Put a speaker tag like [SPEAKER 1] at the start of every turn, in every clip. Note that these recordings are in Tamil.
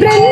[SPEAKER 1] బృంద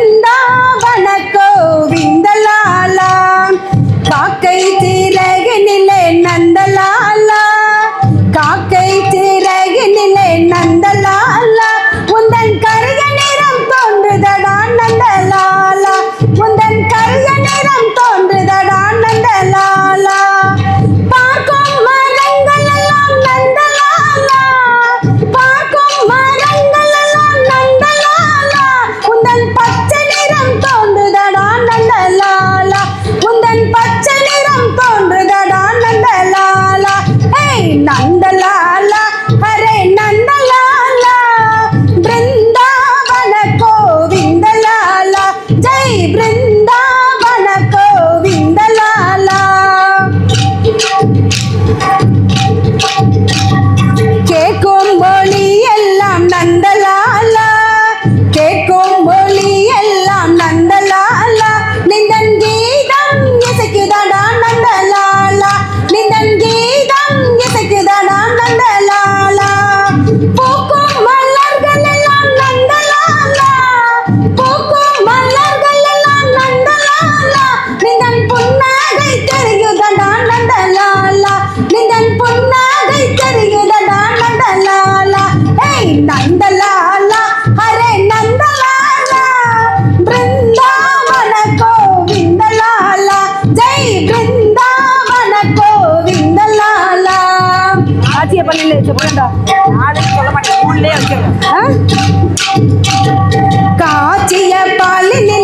[SPEAKER 1] ஆட்சியை பண்ணல சொல்லுண்டா
[SPEAKER 2] நாளைக்கு சொல்ல மாட்டேன். ஊர்லயே வைக்கிறேன்
[SPEAKER 1] காட்சிய பாலிலே